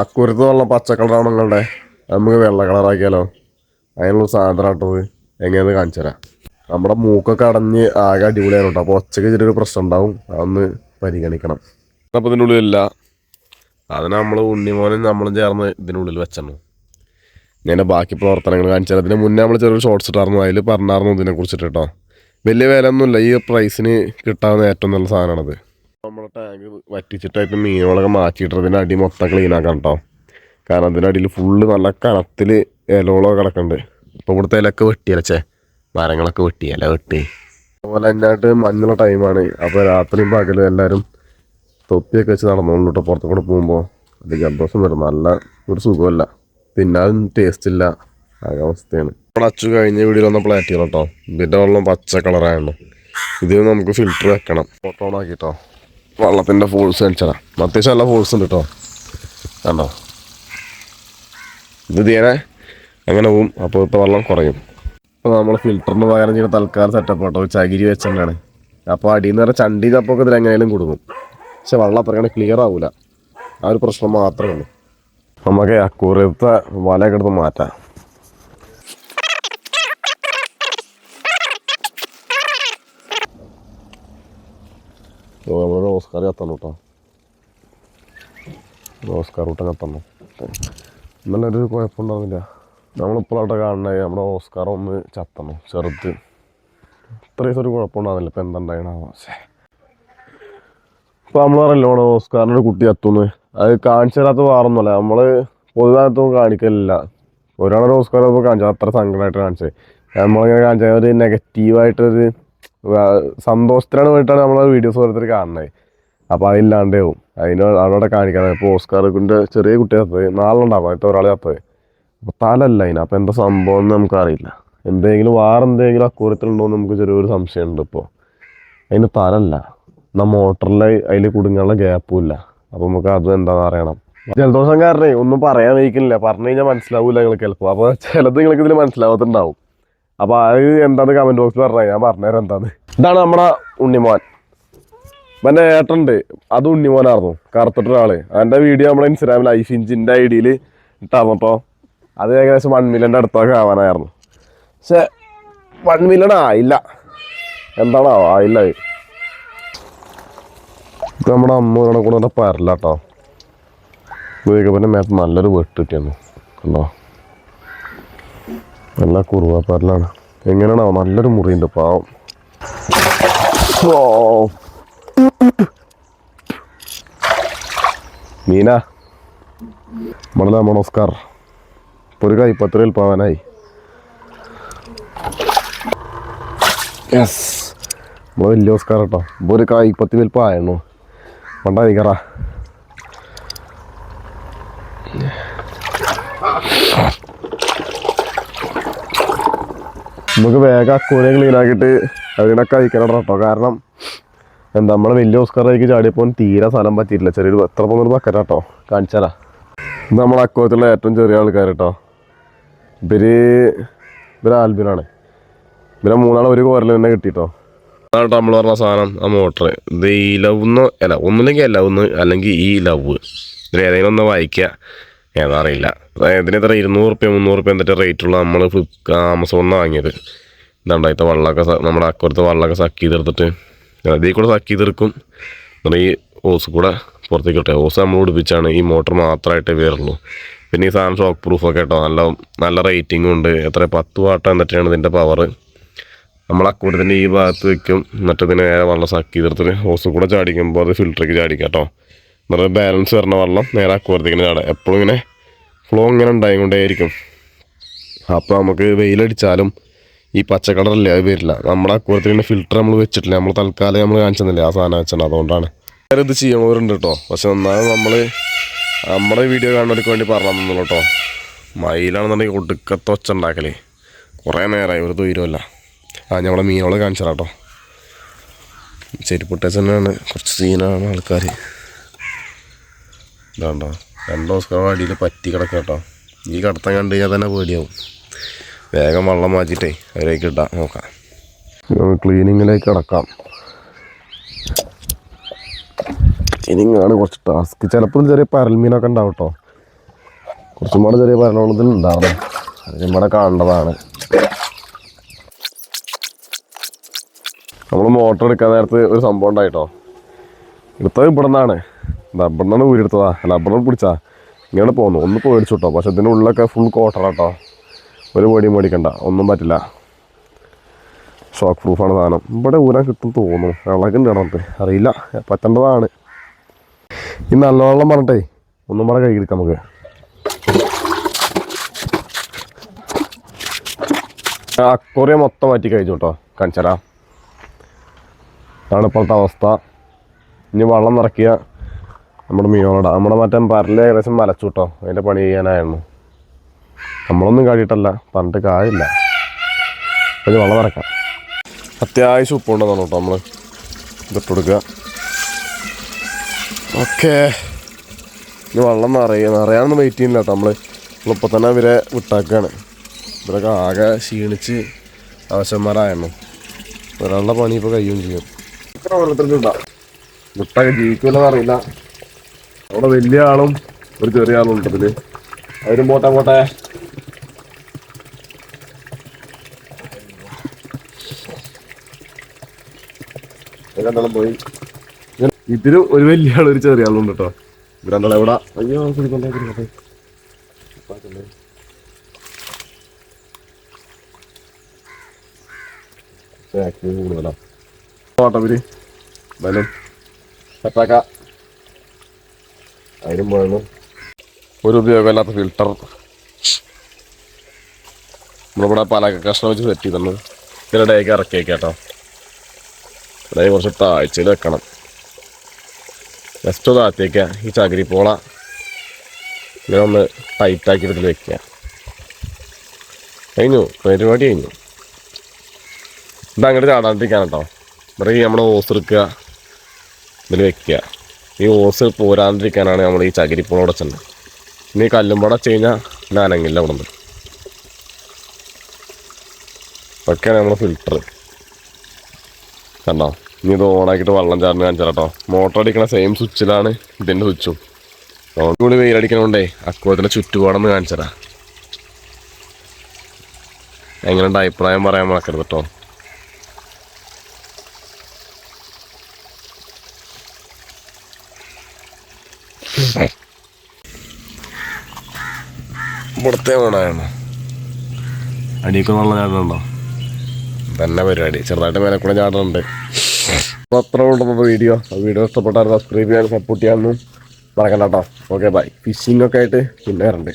അക്കുരത്ത് വെള്ളം പച്ച കളറാണ് നിങ്ങളുടെ. നമുക്ക് വെള്ള കളറാക്കിയാലോ? അതിനുള്ള സാധനം ഇട്ടത്. എങ്ങനെയെന്ന് കാണിച്ചു തരാം നമ്മുടെ മൂക്കൊക്കെ അടഞ്ഞ് ആകെ അടിപൊളിയാണ് കേട്ടോ. അപ്പോൾ ഒച്ചയ്ക്ക് ചെറിയൊരു പ്രശ്നം ഉണ്ടാവും. അതൊന്ന് പരിഗണിക്കണം. അപ്പോൾ ഇതിന്റെ ഉള്ളിലില്ല. അതിന് നമ്മൾ ഉണ്ണിമോനും നമ്മളും ചേർന്ന് ഇതിനുള്ളിൽ വെച്ചണം ഞാൻ ബാക്കി പ്രവർത്തനങ്ങൾ കാണിച്ചാൽ അതിന് മുന്നേ നമ്മൾ ചെറിയൊരു ഷോർട്സ് ഇട്ടായിരുന്നു. അതിൽ പറഞ്ഞായിരുന്നു ഇതിനെ കുറിച്ചിട്ട് കേട്ടോ. വലിയ വില ഒന്നുമില്ല ഈ പ്രൈസിന് കിട്ടാവുന്ന ഏറ്റവും നല്ല സാധനമാണത്. നമ്മുടെ ടാങ്ക് വറ്റിച്ചിട്ടായിട്ട് മീനുകളൊക്കെ മാറ്റിയിട്ട് ഇതിന്റെ അടി മൊത്തം ക്ലീൻ ആക്കാം കേട്ടോ കാരണം അതിന്റെ അടിയിൽ ഫുള്ള് നല്ല കനത്തിൽ ഇലകളൊക്കെ കിടക്കുന്നുണ്ട് ഇപ്പോൾ ഇവിടുത്തെ ഇലയൊക്കെ വെട്ടിയലച്ചേ മരങ്ങളൊക്കെ വെട്ടി ഇല വെട്ടി. അതുപോലെ എന്നായിട്ട് മഞ്ഞുള്ള ടൈമാണ് അപ്പോൾ രാത്രിയും പകലും എല്ലാവരും തൊപ്പിയൊക്കെ വെച്ച് നടന്നോളൂ കേട്ടോ പുറത്തു കൂടെ പോകുമ്പോൾ അത് ജലദോഷം വരും. നല്ല ഒരു സുഖമല്ല. തിന്നാൻ ടേസ്റ്റ് ഇല്ല. ആകെ അവസ്ഥയാണ്. നമ്മുടെ അച്ചു കഴിഞ്ഞ വീഡിയോയിൽ വന്ന പ്ലാറ്റുകൾ കേട്ടോ ഇതിന്റെ വെള്ളം പച്ച കളറായിരുന്നു ഇത് നമുക്ക് ഫിൽറ്റർ വെക്കണം. ഫോട്ടോ ഓൺ ആക്കിട്ടോ. വെള്ളത്തിന്റെ ഫോഴ്സ് കാണിച്ചതാ അത്യാവശ്യം നല്ല ഫോഴ്സ് ഉണ്ട് കേട്ടോ കണ്ടോ? ഇത് തീരെ അങ്ങനെ പോവും. അപ്പോൾ ഇപ്പോൾ വെള്ളം കുറയും. ഇപ്പോൾ നമ്മൾ ഫിൽറ്ററിന് പകരം ചെയ്യുന്ന തൽക്കാലം സെറ്റപ്പ് കേട്ടോ ചകിരി വെച്ചാണ് അപ്പോൾ അടിയിൽ നിന്ന് ചണ്ടി ചപ്പൊക്കെ ഇതിൽ എങ്ങനെയും കൊടുക്കും. പക്ഷെ വെള്ളം അത്ര ക്ലിയർ ആവില്ല ആ ഒരു പ്രശ്നം മാത്രമേ ഉള്ളൂ. നമുക്ക് അക്കൂറത്തെ വലയൊക്കെ എടുത്ത് മാറ്റാം ഓ റോസ്കാർ കത്തണം കേട്ടോ ഓസ്കാർ കൂട്ടം കത്തണം ഇന്നലെ ഒരു കുഴപ്പമുണ്ടാവില്ല നമ്മളിപ്പോഴാട്ടെ കാണണേ നമ്മുടെ ഓസ്കാർ ഒന്ന് ചത്തണം ചെറുത്. ഇത്ര ദിവസം ഒരു കുഴപ്പമുണ്ടാവുന്നില്ല ഇപ്പം എന്തുണ്ടായണാവോ ഇപ്പം നമ്മൾ പറയല്ലോ നമ്മുടെ ഓസ്കാറിന്റെ ഒരു കുട്ടി എത്തുന്നു അത് കാണിച്ചു തരാത്ത വേറൊന്നുമല്ല. നമ്മൾ പൊതുവാകത്തൊന്നും കാണിക്കലില്ല. ഒരാളൊരു ഓസ്കാർ ഇപ്പോൾ കാണിച്ചത് അത്ര സങ്കടമായിട്ട് കാണിച്ചത്. നമ്മളിങ്ങനെ കാണിച്ചാൽ ഒരു നെഗറ്റീവായിട്ടൊരു സന്തോഷത്തിനാണ് വേണ്ടിയിട്ടാണ് നമ്മൾ വീഡിയോസ് ഓരോരുത്തർ കാണുന്നത്. അപ്പോൾ അതില്ലാണ്ടാവും അതിന് അവിടെ കാണിക്കാതെ ഇപ്പോൾ ഓസ്കാറിന്റെ ചെറിയ കുട്ടി ചത്തത് നാളുണ്ടാവും അതിൽ ഒരാൾ ചത്തത് അപ്പോൾ തലല്ല അതിന്. അപ്പോൾ എന്താ സംഭവം എന്ന് നമുക്കറിയില്ല. എന്തെങ്കിലും വേറെ എന്തെങ്കിലും അക്കൂരത്തിലുണ്ടോ എന്ന് നമുക്ക് ചെറിയൊരു സംശയമുണ്ട് ഇപ്പോൾ അതിന് തലല്ല. എന്നാ മോട്ടറിൽ അതിൽ കുടുങ്ങാനുള്ള ഗ്യാപ്പും ഇല്ല. അപ്പോൾ നമുക്ക് അത് എന്താണെന്ന് അറിയണം. ജലദോഷം കാരണം ഒന്നും പറയാൻ വയ്ക്കുന്നില്ല പറഞ്ഞു കഴിഞ്ഞാൽ മനസ്സിലാവില്ല നിങ്ങൾക്ക് ചിലപ്പോൾ അപ്പോൾ ചിലത് നിങ്ങൾക്ക് ഇതിൽ മനസ്സിലാവത്തുണ്ടാവും. അപ്പോൾ അത് എന്താന്ന് കമന്റ് ബോക്സിൽ പറഞ്ഞാൽ ഞാൻ പറഞ്ഞുതരാം എന്താണ് ഇതാണ് നമ്മുടെ ഉണ്ണിമോൻ. എന്റെ ഏട്ടനുണ്ട്. അത് ഉണ്ണിമോനായിരുന്നു. കറുത്തിട്ടൊരാൾ. അതിന്റെ വീഡിയോ നമ്മുടെ ഇൻസ്റ്റാഗ്രാമിൽ ഐഫിഞ്ചിന്റെ ഐ ഡിയിൽ അപ്പോൾ അത് ഏകദേശം വൺ മില്യന്റെ അടുത്തൊക്കെ ആവാനായിരുന്നു. പക്ഷെ വൺ മില്യൺ ആയില്ല എന്താണോ ആയില്ല നമ്മുടെ അമ്മൂടെ കൂടെ പരല കേട്ടോ ഉപയോഗിക്കപ്പന്റെ മേത്ത് നല്ലൊരു വെട്ട് കിട്ടിയെന്നു. കണ്ടോ? നല്ല കുറുവ പരലാണ്. എങ്ങനെയാണോ നല്ലൊരു മുറിയുണ്ട് പാവം. ഓ. മീന. നമ്മളെ നമസ്കാർ പൊരുകായി പത്രയിൽ പോവാനായി വലിയ ഓസ്കാർ കേട്ടോ. ഇപ്പോൾ ഒരു കൈപ്പത്തി വിൽപ്പായിരുന്നു പണ്ടായിരിക്കറ നമുക്ക് വേഗം അക്കൂനെ ക്ലീനാക്കിയിട്ട് അതിനൊക്കെ അയക്കണം കേട്ടോ. കാരണം നമ്മളെ വലിയ ഓസ്കാറിലേക്ക് ചാടിയപ്പോൾ തീരെ സ്ഥലം പറ്റിയിട്ടില്ല. ചെറിയൊരു എത്ര പോകുന്നൊരു ബക്കറ്റ് കേട്ടോ കാണിച്ചാലാ നമ്മളെ അക്കോത്തിലുള്ള ഏറ്റവും ചെറിയ ആൾക്കാർ കേട്ടോ ഇവർ ഇവർ ആൽബിനാണ്. ഇവരെ മൂന്നാളെ ഒരു കോരൽ തന്നെ കിട്ടിട്ടോ അതാണ് നമ്മൾ പറഞ്ഞ സാധനം ആ മോട്ടർ ഇത് ഈ ലവ് അല്ല ഒന്നില്ലെങ്കിൽ ലവ് അല്ലെങ്കിൽ ഈ ലവ് ഇതിൽ ഏതെങ്കിലും ഒന്ന് വായിക്കുക ഏതാ അറിയില്ല. ഇതിന് എത്ര? ഇരുന്നൂറ് റുപ്യ മുന്നൂറ് റുപ്യ എന്നിട്ട് റേറ്റ് ഉള്ള നമ്മൾ ഫ്ലിപ്പ് ആമസോണിൽ നിന്ന് വാങ്ങിയത്. ഇതാണ്ടായിട്ട് വെള്ളമൊക്കെ സ- നമ്മുടെ അക്കുറത്ത് വെള്ളമൊക്കെ സക്ക് ചെയ്തെടുത്തിട്ട് ഇതിൽ കൂടെ സക്ക് തീർക്കും. ഈ ഓസ് കൂടെ പുറത്തേക്ക് വിട്ടെ ഓസ് നമ്മൾ ഉടുപ്പിച്ചാണ് ഈ മോട്ടർ മാത്രമായിട്ടേ വരുള്ളൂ പിന്നെ ഈ സാധനം ഷോക്ക് പ്രൂഫൊക്കെ കേട്ടോ നല്ല നല്ല റേറ്റിംഗും ഉണ്ട്. എത്ര? പത്ത് വാട്ട എന്നിട്ടാണ് ഇതിന്റെ പവർ നമ്മൾ അക്കൂട്ടത്തിന്റെ ഈ ഭാഗത്ത് വെക്കും. എന്നിട്ട് ഇതിനെ നേരെ വെള്ളം സക്കി തീർത്തിന് ഓസ് കൂടെ ചാടിക്കുമ്പോൾ അത് ഫിൽറ്ററിലേക്ക് ചാടിക്കാം കേട്ടോ. എന്നിട്ട് ബാലൻസ് വരുന്ന വെള്ളം നേരെ അക്കൂറത്തേക്ക് ചാടാം. എപ്പോഴും ഇങ്ങനെ ഫ്ലോ ഇങ്ങനെ ഉണ്ടായിക്കൊണ്ടേയിരിക്കും. അപ്പോൾ നമുക്ക് വെയിലടിച്ചാലും ഈ പച്ച കളറല്ലേ അത് വരില്ല. നമ്മുടെ അക്കൂറത്തിന് ഫിൽറ്റർ നമ്മൾ വെച്ചിട്ടില്ല. നമ്മൾ തൽക്കാലം നമ്മൾ കാണിച്ചെന്നില്ല ആ സാധനം വെച്ചാണ് അതുകൊണ്ടാണ്. വേറെ ഇത് ചെയ്യണവരുണ്ട് കേട്ടോ പക്ഷെ എന്നാലും നമ്മൾ നമ്മുടെ വീഡിയോ കാണുന്നവർക്ക് വേണ്ടി പറഞ്ഞു തന്നുള്ളൂ കേട്ടോ മയിലാണെന്നുണ്ടെങ്കിൽ ഒടുക്കത്തെ ഒച്ച ഉണ്ടാക്കൽ. കുറേ നേരമായി ഒരു ദൂരമല്ല ആ ഞമ്മളെ മീനുകളെ കാണിച്ചാൽ കേട്ടോ ചെരുപ്പിട്ട തന്നെയാണ്. കുറച്ച് സീനാണ് ആൾക്കാർ ഇതാണ്ടോ രണ്ട് ദിവസം അടിയിൽ പറ്റി കിടക്കാം കേട്ടോ ഈ കടത്തം കണ്ടു കഴിഞ്ഞാൽ തന്നെ പേടിയാവും. വേഗം വെള്ളം മാറ്റിയിട്ടേ അതിലേക്ക് ഇടാം നോക്കാം. ക്ലീനിങ്ങിലേക്ക് കിടക്കാം. ക്ലീനിങ് ആണ് കുറച്ച് ടാസ്ക്. ചിലപ്പോൾ ചെറിയ പരൽമീനൊക്കെ ഉണ്ടാവും കേട്ടോ കുറച്ചും കൂടെ ചെറിയ പരലോളത്തിൽ ഉണ്ടാവണം. അത് ഇവിടെ കാണേണ്ടതാണ്. നമ്മൾ മോട്ടർ എടുക്കാൻ നേരത്ത് ഒരു സംഭവം ഉണ്ടായിട്ടോ എടുത്തത് ഇവിടെ നിന്നാണ് ഇവിടെ നിന്നാണ് ഊരെടുത്തതാ അല്ല ഇവിടെ പിടിച്ചാ. ഇങ്ങനെ പോന്നു. ഒന്ന് പേടിച്ചു കേട്ടോ പക്ഷെ ഇതിന്റെ ഉള്ളിലൊക്കെ ഫുൾ കോട്ടറാട്ടോ ഒരു പേടിയും മേടിക്കണ്ട ഒന്നും പറ്റില്ല. ഷോക്ക് പ്രൂഫാണ് സാധനം. ഇവിടെ ഊരാൻ കിട്ടും തോന്നുന്നു. ഇളകുണ്ട് കിടന്നിട്ട് അറിയില്ല. പറ്റേണ്ടതാണ്. ഈ നല്ല വെള്ളം പറഞ്ഞിട്ടേ ഒന്നും കൂടെ കഴുകിയെടുക്കാം നമുക്ക്. അക്കോറിയ മൊത്തം മാറ്റി കഴിച്ചു കേട്ടോ. കാണിച്ചരാ അതാണ് ഇപ്പോഴത്തെ അവസ്ഥ. ഇനി വെള്ളം നിറക്കിയ നമ്മുടെ മീനോട നമ്മുടെ മറ്റേ പരൽ ഏകദേശം മലച്ചു കേട്ടോ. അതിന്റെ പണി ചെയ്യാനായിരുന്നു. നമ്മളൊന്നും കാട്ടിയിട്ടല്ല. പറഞ്ഞിട്ട് കാര്യമില്ല. അപ്പോൾ വളം നിറക്കാം അത്യാവശ്യം ഉപ്പുണ്ടെന്നാണ് കേട്ടോ നമ്മൾ ഇതിട്ട് കൊടുക്കുക ഓക്കേ. ഇനി വെള്ളം നിറയ നിറയാനൊന്നും വെയിറ്റ് ചെയ്യുന്നില്ല കേട്ടോ നമ്മൾ നമ്മളിപ്പോൾ തന്നെ ഇവരെ വിട്ടാക്കുകയാണ് ഇവരൊക്കെ ആകെ ക്ഷീണിച്ച് ആവശ്യന്മാരായിരുന്നു ഒരാളുടെ പണി ഇപ്പോൾ കഴിയുകയും ചെയ്യും. ഇത്ര ഓരോരുത്തർക്കുണ്ടാ മുട്ടൊക്കെ ജീവിക്കുമല്ലോ അറിയില്ല. അവിടെ വലിയ ആളും ഒരു ചെറിയ ആളും ഉണ്ട് ഇതിൽ. അവരും പോട്ടെ പോട്ടെ രണ്ടാളും പോയി. ഇതിന് ഒരു വലിയ ആൾ ഒരു ചെറിയ ആളുണ്ട് കേട്ടോ. ഇത് എവിടാ എവിടെ? അയ്യോ കുടിക്കണ്ടേ കുടിക്കട്ടെ കൂടുതലാ. എന്തായാലും സെറ്റാക്ക. അതിനും പോയിരുന്നു ഒരു ഉപയോഗമില്ലാത്ത ഫിൽട്ടർ നമ്മളിവിടെ പല കഷ്ണം വെച്ച് സെറ്റ് ചെയ്തിട്ടുണ്ട്. ഇതിനിടയ്ക്ക് ഇറക്കി ഇവിടെ കുറച്ച് താഴ്ചയിൽ വെക്കണം. ജസ്റ്റ് താഴ്ത്തിയേക്കുക ഈ ചകിരി പോള ഇങ്ങനെ ഒന്ന് ടൈറ്റാക്കി ഇതിൽ വെക്കുക. കഴിഞ്ഞു. പരിപാടി കഴിഞ്ഞു. ഇത് അങ്ങോട്ട് ചാടാണ്ടിരിക്കാൻ കേട്ടോ ഇവിടെ ഈ നമ്മുടെ ഓസ് എടുക്കുക. ഇതിൽ വെക്കുക. ഈ ഓസ് പോരാണ്ടിരിക്കാനാണ് നമ്മൾ ഈ ചകിരി ചകിരിപ്പുള ഉടച്ചത് ഇനി ഈ കല്ലുമ്പട വെച്ച് കഴിഞ്ഞാൽ നനങ്ങില്ല അവിടെ നിന്ന്. ഒക്കെയാണ് നമ്മൾ ഫിൽട്ടർ കണ്ടോ? ഇനി ഇത് ഓണാക്കിയിട്ട് വെള്ളം ചാർന്ന് കാണിച്ചാൽ കേട്ടോ മോട്ടർ അടിക്കണ സെയിം സ്വിച്ചിലാണ് ഇതിന്റെ സ്വിച്ചും. കൂടി വെയിലടിക്കണോണ്ടേ അക്കുവത്തിന്റെ ചുറ്റുപാടൊന്ന് കാണിച്ചതാ. എങ്ങനെയുണ്ട് അഭിപ്രായം പറയാൻ മറക്കരുത് കേട്ടോ ഇവിടുത്തെ ഓണാണ് അടിയൊക്കെ നല്ല ചാടുന്നുണ്ടോ തന്നെ പരിപാടി. ചെറുതായിട്ട് മേലെ കൂടെ ചാടുന്നുണ്ട് അപ്പോൾ അത്ര ഉള്ളത് വീഡിയോ. വീഡിയോ ഇഷ്ടപ്പെട്ടാൽ സബ്സ്ക്രൈബ് ചെയ്യാനും സപ്പോർട്ട് ചെയ്യാനൊന്നും മറക്കണ്ട കേട്ടോ ഓക്കെ ബൈ ഫിഷിംഗ് ഒക്കെ ആയിട്ട് പിന്നെ വരണ്ട്.